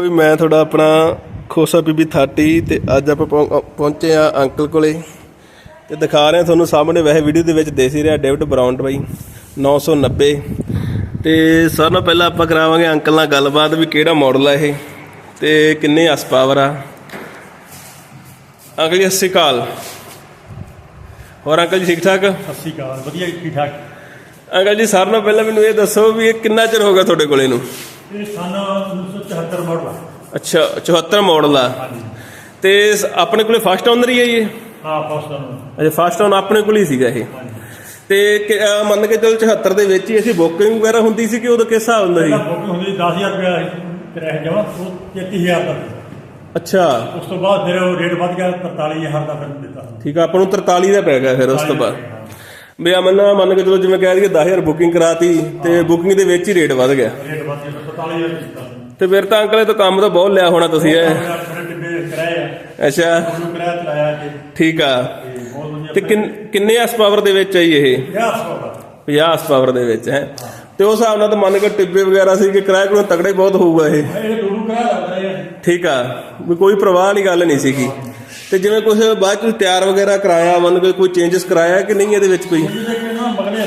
ਵੀ ਮੈਂ ਤੁਹਾਡਾ ਆਪਣਾ ਖੋਸਾ ਬੀਬੀ 30 ਤੇ ਅੱਜ ਆਪਾਂ ਪਹੁੰ- ਪਹੁੰਚੇ ਆ ਅੰਕਲ ਕੋਲੇ ਤੇ ਦਿਖਾ ਰਹੇ ਆ ਤੁਹਾਨੂੰ ਸਾਹਮਣੇ ਵੈਸੇ ਵੀਡੀਓ ਦੇ ਵਿੱਚ ਦੇਖ ਹੀ ਰਿਹਾ ਡੇਵਿਡ ਬਰਾਊਨ ਬਾਈ 990 ਤੇ ਸਾਰਿਆਂ ਨਾਲ ਪਹਿਲਾਂ ਆਪਾਂ ਕਰਾਵਾਂਗੇ ਅੰਕਲ ਨਾਲ ਗੱਲਬਾਤ ਵੀ ਕਿਹੜਾ ਮਾਡਲ ਆ ਇਹ ਤੇ ਕਿੰਨੇ ਐਸ ਪਾਵਰ ਆ। ਅੰਕਲ ਜੀ ਸਤਿ ਅਕਾਲ। ਹੋਰ ਅੰਕਲ ਜੀ ਠੀਕ ਠਾਕ? ਸਤਿ ਅਕਾਲ ਵਧੀਆ ਠੀਕ ਠਾਕ। ਅੰਕਲ ਜੀ ਸਾਰਿਆਂ ਨਾਲ ਪਹਿਲਾਂ ਮੈਨੂੰ ਇਹ ਦੱਸੋ ਵੀ ਇਹ ਕਿੰਨਾ ਚਿਰ ਹੋ ਗਿਆ ਤੁਹਾਡੇ ਕੋਲੇ ਨੂੰ? ਇਹ ਸਨ 1974 ਮਾਡਲ ਆ। ਅੱਛਾ 74 ਮਾਡਲ ਆ। ਹਾਂਜੀ। ਤੇ ਆਪਣੇ ਕੋਲੇ ਫਸਟ ਓਨਰ ਹੀ ਇਹ? ਹਾਂ ਅੱਛਾ ਫਸਟ ਓਨ ਆਪਣੇ ਕੋਲ ਹੀ ਸੀਗਾ ਇਹ। ਤੇ ਮੰਨ ਕੇ ਚਲ 74 ਦੇ ਵਿੱਚ ਹੀ ਅਸੀਂ ਬੁਕਿੰਗ ਵਗੈਰਾ ਹੁੰਦੀ ਸੀ ਕਿ ਉਦੋਂ ਕਿਸ ਹਿਸਾਬ ਹੁੰਦਾ ਸੀ? ਬੁਕਿੰਗ ਹੁੰਦੀ ਸੀ 10000 ਰੁਪਏ ਕਿਰਾਇਆ ਜਮਾ ਉਹ 33000 ਦਾ। ਅੱਛਾ। ਉਸ ਤੋਂ ਬਾਅਦ ਫਿਰ ਉਹ ਰੇਟ ਵੱਧ ਗਿਆ 43000 ਦਾ ਫਿਰ ਦਿੱਤਾ। ਠੀਕ ਆ ਆਪਾਂ ਨੂੰ 43 ਦਾ ਪੈ ਗਿਆ ਫਿਰ ਉਸ ਤੋਂ ਬਾਅਦ। ਵੀ ਆ ਮੰਨ ਮੰਨ ਕੇ ਚਲੋ ਜਿਵੇਂ ਕਹਿ ਦਈਏ 10000 ਬੁਕਿੰਗ ਕਰਾਤੀ ਤੇ ਬੁਕਿੰਗ ਦੇ ਵਿੱਚ ਹੀ ਰੇਟ ਵੱਧ ਗਿਆ। ਰੇਟ ਵੱਧ ਗਿਆ 45000 ਦਿੱਤਾ ਤੇ ਫਿਰ ਤਾਂ ਅੰਕਲ ਇਹ ਤਾਂ ਕੰਮ ਤਾਂ ਬਹੁਤ ਲਿਆ ਹੋਣਾ ਤੁਸੀਂ ਕਿਰਾਇਆ ਅੱਛਾ ਠੀਕ ਆ। ਤੇ ਕਿੰਨ- ਐਸ ਪਾਵਰ ਦੇ ਵਿੱਚ ਆਈ ਇਹ? 50 ਦਾ 50 ਐਸ ਪਾਵਰ ਦੇ ਵਿੱਚ ਹੈ। ਤੇ ਉਸ ਹਿਸਾਬ ਨਾਲ ਤਾਂ ਮੰਨ ਕੇ ਟਿੱਬੇ ਵਗੈਰਾ ਸੀ ਕਿ ਕਿਰਾਏ ਕੋਲ ਤਗੜੇ ਬਹੁਤ ਹੋਊਗਾ ਇਹ। ਹੈ ਠੀਕ ਆ। ਵੀ ਕੋਈ ਪ੍ਰਵਾਹ ਵਾਲੀ ਗੱਲ ਨਹੀਂ ਸੀਗੀ। ਤੇ ਜਿਵੇਂ ਕੁਝ ਬਾਅਦ ਚ ਤਿਆਰ ਵਗੈਰਾ ਕਰਾਇਆ ਮੰਨ ਕੇ ਕੋਈ ਚੇਂਜਸ ਕਰਾਇਆ ਕਿ ਨਹੀਂ ਇਹਦੇ ਵਿੱਚ ਕੋਈ? ਨਾ ਥੋੜਾ ਜਿਹਾ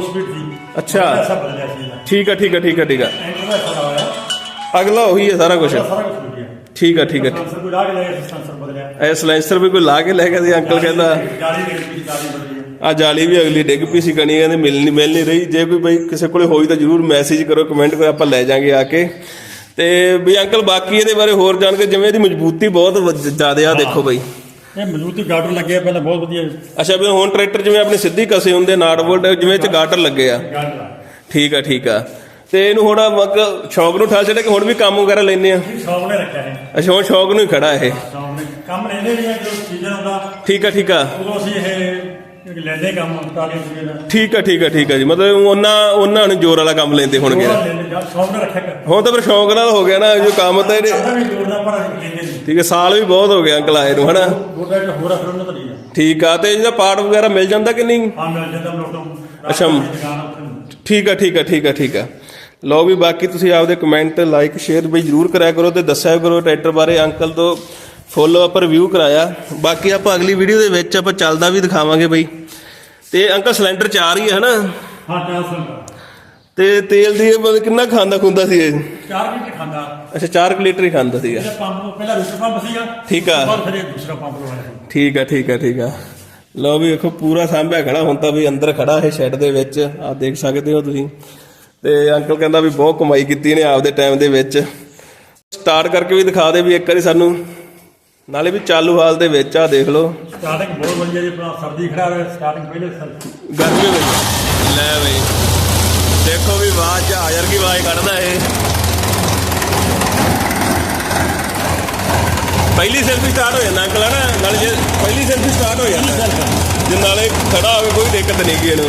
ਸੀ ਅੱਛਾ। ਐਸਾ ਬਦਲਿਆ ਸੀ ਇਹਦਾ। ਠੀਕ ਆ ਠੀਕ ਆ ਠੀਕ ਆ ਠੀਕ ਆ। ਐਂਟਰ ਦਾ ਸਾਰਾ ਹੋਇਆ। ਅਗਲਾ ਉਹੀ ਹੈ ਸਾਰਾ ਕੁਝ ਸਾਰਾ ਕੁਝ ਹੋ ਗਿਆ। ਠੀਕ ਆ ਠੀਕ ਆ ਸੈਂਸਰ ਕੋਈ ਲਾ ਕੇ ਲਿਆ ਸੈਂਸਰ ਬਦਲਿਆ। ਇਹ ਸਲੈਂਸਰ ਵੀ ਕੋਈ ਲਾ ਕੇ ਲੈ ਗਿਆ ਸੀ ਅੰਕਲ ਕਹਿੰਦਾ। ਜਾਲੀ ਦੇ ਵਿੱਚ ਜਾਲੀ ਬਦਲੀ ਆ। ਜਾਲੀ ਵੀ ਅਗਲੀ ਡਿੱਗ ਪਈ ਸੀ ਕਣੀ ਕਹਿੰਦੇ ਮਿਲ ਨਹੀਂ ਮਿਲ ਨਹੀਂ ਰਹੀ। ਜੇ ਕੋਈ ਬਈ ਕਿਸੇ ਕੋਲੇ ਹੋਈ ਤਾਂ ਜਰੂਰ ਮੈਸੇਜ ਕਰੋ ਕਮੈਂਟ ਕਰੋ ਆਪਾਂ ਲੈ ਜਾਾਂਗੇ ਆ ਕੇ। ਤੇ ਵੀ ਅੰਕਲ ਬਾਕੀ ਇਹਦੇ ਬਾਰੇ ਹੋਰ ਜਾਣ ਕੇ ਜਿਵੇਂ ਇਹਦੀ ਮਜ਼ਬੂਤੀ ਬਹੁਤ ਜ਼ਿਆਦਾ ਆ ਦੇਖੋ ਬਈ। ਇਹ ਮਜ਼ਬੂਤੀ ਗਾਰਡਰ ਲੱਗਿਆ ਪਹਿਲਾਂ ਬਹੁਤ ਵਧੀਆ। ਅੱਛਾ ਵੀ ਹੁਣ ਟਰੈਕਟਰ ਜਿਵੇਂ ਆਪਣੇ ਸਿੱਧੀ ਕਸੇ ਹੁੰਦੇ ਨਾਟ ਬੋਲਟ ਜਿਵੇਂ ਚ ਗਾਟਰ ਲੱਗੇ ਆ। ਗਾਰਡਰ ਆ। ਠੀਕ ਆ ਠੀਕ ਆ। ਤੇ ਇਹਨੂੰ ਹੁਣ ਮਗ ਸ਼ੌਕ ਨੂੰ ਠਾਲ ਛੱਡਿਆ ਕਿ ਹੁਣ ਵੀ ਕੰਮ ਵਗੈਰਾ ਲੈਨੇ ਆ? ਸ਼ੌਕ ਨੇ ਰੱਖਿਆ ਹੈ ਅੱਛਾ ਹੁਣ ਸ਼ੌਕ ਨੂੰ ਹੀ ਖੜਾ ਇਹ। ਸ਼ੌਕ ਨੇ। ਕੰਮ ਲੈਂਦੇ ਨਹੀਂ ਆ ਜੋ ਸੀਜ਼ਨ ਹੁੰਦਾ ਠੀਕ ਆ ਠੀਕ ਆ। ਉਦੋਂ ਅਸੀਂ ਇਹ ਲੈਂਦੇ ਕੰਮ 41 ਰੁਪਏ ਦਾ। ਠੀਕ ਆ ਠੀਕ ਆ ਠੀਕ ਆ ਜੀ। ਮਤਲਬ ਉਹਨਾਂ ਉਹਨਾਂ ਨੂੰ ਜ਼ੋਰ ਵਾਲਾ ਕੰਮ ਲੈਂਦੇ ਹੁਣ ਗਿਆ ਉਹ ਲੈਂਦੇ ਜਾਂ ਸ਼ੌਕ ਨੇ ਰੱਖਿਆ ਕਰ। ਹੁਣ ਤਾਂ ਫਿਰ ਸ਼ੌਕ ਨਾਲ ਹੋ ਗਿਆ ਨਾ ਜੋ ਕੰਮ ਤਾਂ ਇਹਦੇ ਸਾਡਾ ਵੀ ਜੋੜਨਾ ਪਰ ਅਸੀਂ ਲੈਂਦੇ ਨਹੀਂ ਠੀਕ ਹੈ ਸਾਲ ਵੀ ਬਹੁਤ ਹੋ ਗਿਆ ਅੰਕਲ ਆਏ ਨੂੰ ਹਨਾ? ਗੋਡਾ ਇੱਕ ਹੋਰ ਅਸਰ ਉਹਨਾਂ ਦਾ ਨਹੀਂ ਆ। ਠੀਕ ਆ ਤੇ ਇਹਦਾ ਪਾਰਟ ਵਗੈਰਾ ਮਿਲ ਜਾਂਦਾ ਕਿ ਨਹੀਂ? ਹਾਂ ਮਿਲ ਜਾਂਦਾ ਲੋਟੋਂ ਅੱਛਾ। ਦੁਕਾਨ ਉੱਥੇ। ਠੀਕ ਆ ਠੀਕ ਆ ਠੀਕ ਆ ਠੀਕ ਆ। ਲਓ ਵੀ ਬਾਕੀ ਤੁਸੀਂ ਆਪਦੇ ਕਮੈਂਟ ਲਾਈਕ ਸ਼ੇਅਰ ਬਈ ਜਰੂਰ ਕਰਿਆ ਕਰੋ ਤੇ ਦੱਸਿਆ ਕਰੋ ਟਰੈਕਟਰ ਬਾਰੇ। ਅੰਕਲ ਤੋਂ ਫੁੱਲ ਆਪਾਂ ਰਿਵਿਊ ਕਰਾਇਆ। ਬਾਕੀ ਆਪਾਂ ਅਗਲੀ ਵੀਡੀਓ ਦੇ ਵਿੱਚ ਆਪਾਂ ਚੱਲਦਾ ਵੀ ਦਿਖਾਵਾਂਗੇ ਬਈ। ਤੇ ਅੰਕਲ ਸਿਲੰਡਰ ਚਾਰ ਹੀ ਹੈ ਹਨਾ? ਹਾਂ ਟ੍ਰਾਂਸਫਰ ਤੇ ਤੇਲ ਦੀ ਇਹ ਮਤਲਬ ਕਿੰਨਾ ਖਾਂਦਾ ਖੁੰਦਾ ਸੀ ਇਹ? 4 ਮਿੰਟ ਖਾਂਦਾ। ਅੱਛਾ 4 ਲੀਟਰ ਹੀ ਖਾਂਦਾ ਸੀਗਾ। ਇਹਦਾ ਪੰਪ ਪਹਿਲਾਂ ਰੂਟਰ ਪੰਪ ਸੀਗਾ ਠੀਕ ਆ। ਬਾਅਦ ਫਿਰ ਇਹ ਦੂਸਰਾ ਪੰਪ ਲਵਾਇਆ ਠੀਕ ਆ ਠੀਕ ਆ ਠੀਕ ਆ। ਲਓ ਵੀ ਵੇਖੋ ਪੂਰਾ ਸਾਂਭਿਆ ਖੜਾ ਹੁਣ ਤਾਂ ਵੀ ਅੰਦਰ ਖੜਾ ਇਹ ਸ਼ੈੱਡ ਦੇ ਵਿੱਚ। ਆ ਦੇਖ ਸਕਦੇ ਹੋ ਤੁਸੀਂ। ਤੇ ਅੰਕਲ ਕਹਿੰਦਾ ਵੀ ਬਹੁਤ ਕਮਾਈ ਕੀਤੀ ਨੇ ਆਪਦੇ ਟਾਈਮ ਦੇ ਵਿੱਚ। ਸਟਾਰਟ ਕਰਕੇ ਵੀ ਦਿਖਾ ਦੇ ਵੀ ਇੱਕ ਵਾਰੀ ਸਾਨੂੰ। ਨਾਲੇ ਵੀ ਚਾਲੂ ਹਾਲ ਦੇ ਵਿੱਚ ਆ ਦੇਖ ਲਓ। ਸਟਾਰਟਿੰਗ ਬਹੁਤ ਵਧੀਆ ਜੀ ਆਪਣਾ ਸਰਦੀ ਖੜਾ ਰਿਹਾ ਸਟਾਰਟਿੰਗ ਪਹਿਲੇ ਸਰ ਗਰਮੀ ਵਿੱਚ ਲੈ ਬਈ ਦੇਖੋ ਵੀ ਆਵਾਜ਼ ਯਾਰ ਕੀ ਆਵਾਜ਼ ਕੱਢਦਾ ਇਹ। ਪਹਿਲੀ ਸੈਲਫੀ ਸਟਾਰਟ ਹੋ ਜਾਂਦਾ ਅੰਕਲ ਹਨਾ? ਨਾਲੇ ਜੇ ਪਹਿਲੀ ਸੈਲਫੀ ਸਟਾਰਟ ਹੋ ਜਾਂਦਾ ਜੇ ਨਾਲੇ ਖੜਾ ਹੋਵੇ ਕੋਈ ਦਿੱਕਤ ਨਹੀਂ ਗੀ ਇਹਨੂੰ।